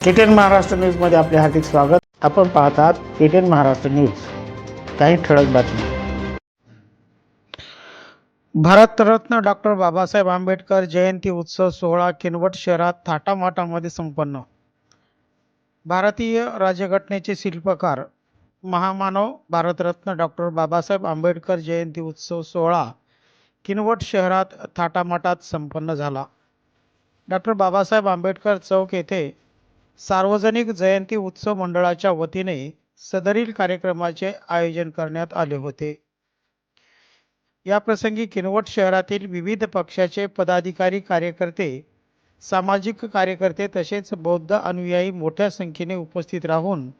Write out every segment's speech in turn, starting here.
केटेन महाराष्ट्र न्यूजमध्ये आपले हार्दिक स्वागत. आपण पाहतात केटेन महाराष्ट्र न्यूज काही ठळक बातमी भारतरत्न डॉक्टर बाबासाहेब आंबेडकर जयंती उत्सव सोहळा किनवट शहरात थाटामाटामध्ये संपन्न. भारतीय राज्यघटनेचे शिल्पकार महामानव भारतरत्न डॉक्टर बाबासाहेब आंबेडकर जयंती उत्सव सोहळा किनवट शहरात थाटामाटात संपन्न झाला. डॉक्टर बाबासाहेब आंबेडकर चौक येथे सार्वजनिक जयंती उत्सव मंडळाच्या वतीने सदरील कार्यक्रमाचे आयोजन करण्यात आले होते. या प्रसंगी किनवट शहरातील विविध पक्षाचे पदाधिकारी कार्यकर्ते सामाजिक कार्यकर्ते तसेच बौद्ध अनुयायी मोठ्या संख्येने उपस्थित राहून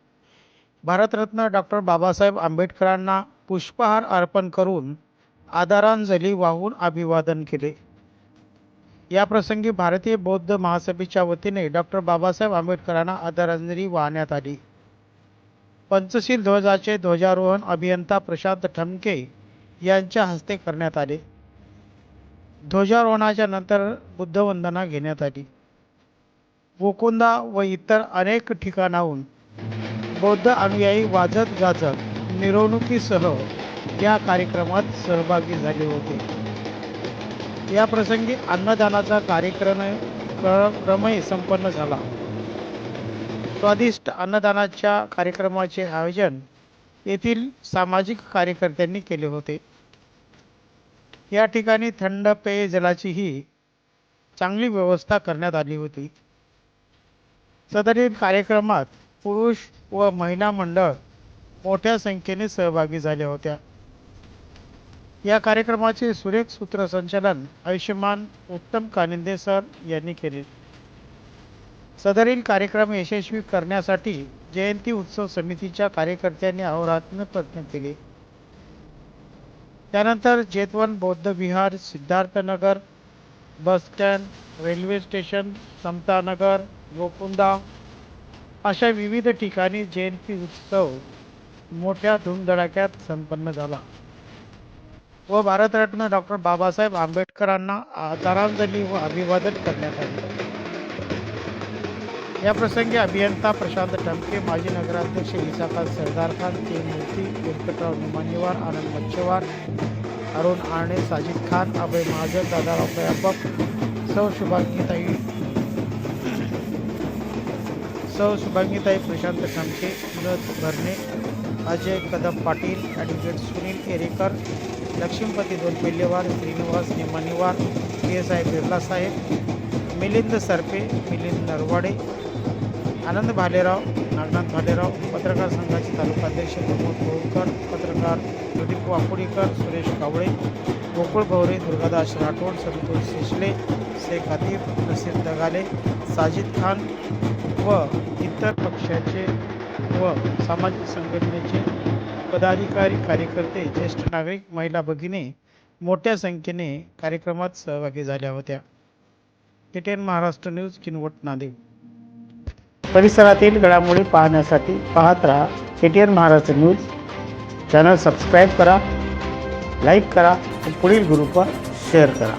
भारतरत्न डॉक्टर बाबासाहेब आंबेडकरांना पुष्पहार अर्पण करून आदरांजली वाहून अभिवादन केले. या प्रसंगी भारतीय बौद्ध महासभेच्या वतीने डॉक्टर बाबासाहेब आंबेडकरांना आदरांजली वाहण्यात आली. पंचशील ध्वजाचे ध्वजारोहण अभियंता प्रशांत ठमके यांच्या हस्ते करण्यात आले. ध्वजारोहणाच्या नंतर बुद्धवंदना घेण्यात आली. गोकुंदा व इतर अनेक ठिकाणाहून बौद्ध अनुयायी वाजत गाजत मिरवणुकीसह या कार्यक्रमात सहभागी झाले होते. या प्रसंगी अन्नदानाचा कार्यक्रम क्रमही संपन्न झाला. स्वादिष्ट अन्नदानाच्या कार्यक्रमाचे आयोजन येथील सामाजिक कार्यकर्त्यांनी केले होते. या ठिकाणी थंड पेयजलाचीही चांगली व्यवस्था करण्यात आली होती. सदरील कार्यक्रमात पुरुष व महिला मंडळ मोठ्या संख्येने सहभागी झाल्या होत्या. या कार्यक्रमाचे सुरेख सूत्रसंचालन आयुष्यमान उत्तम कानिंदे सर यांनी केले. सदरील कार्यक्रम यशस्वी करण्यासाठी जयंती उत्सव समितीच्या कार्यकर्त्यांनी अहोरात्र प्रयत्न केले. त्यानंतर जेतवन बौद्ध विहार Siddharthnagar bus stand railway station Samatanagar Gokunda अशा विविध ठिकाणी जयंती उत्सव मोठ्या धूमधडाक्यात संपन्न झाला. व भारतरत्न डॉक्टर बाबासाहेब आंबेडकरांना आदरांजली व अभिवादन करण्यात आले या प्रसंगी अभियंता प्रशांत टमके माजी नगराध्यक्ष इसाखान सरदार खान के मूर्ती व्यंकटराव निमानीवार आनंद मच्छेवार अरुण आणे साजिद खान अभय महाजन दादाराव प्रयापक सौ शुभांगीताई सौ शुभांगीताई प्रशांत टमके विनोद भरणे अजय कदम पाटील ॲडव्होकेट सुनील एरेकर लक्ष्मीपती दोन Pillewar Shrinivas Nimaniwar P S I Birla साहेब मिलिंद सरपे मिलिंद नरवाडे आनंद भालेराव नागनाथ भालेराव पत्रकार संघाचे तालुकाध्यक्ष प्रमोद गोळकर पत्रकार प्रदीप वाकुडीकर सुरेश कावळे गोकुळ भवरे दुर्गादास राठोड संतोष सिसले शेख हतीफ नसीर दगाले साजिद खान व इतर पक्षाचे व सामाजिक संघटनेचे पदाधिकारी कार्यकर्ते ज्येष्ठ नागरिक महिला भगिनी मोठ्या संख्येने कार्यक्रमात सहभागी झाल्या होत्या. KTN Maharashtra news Kinwat Nanded. परिसरातील घडामोडी पाहण्यासाठी पाहत राहा KTN Maharashtra news. Channel subscribe करा लाईक करा आणि पुढील ग्रुपवर शेअर करा.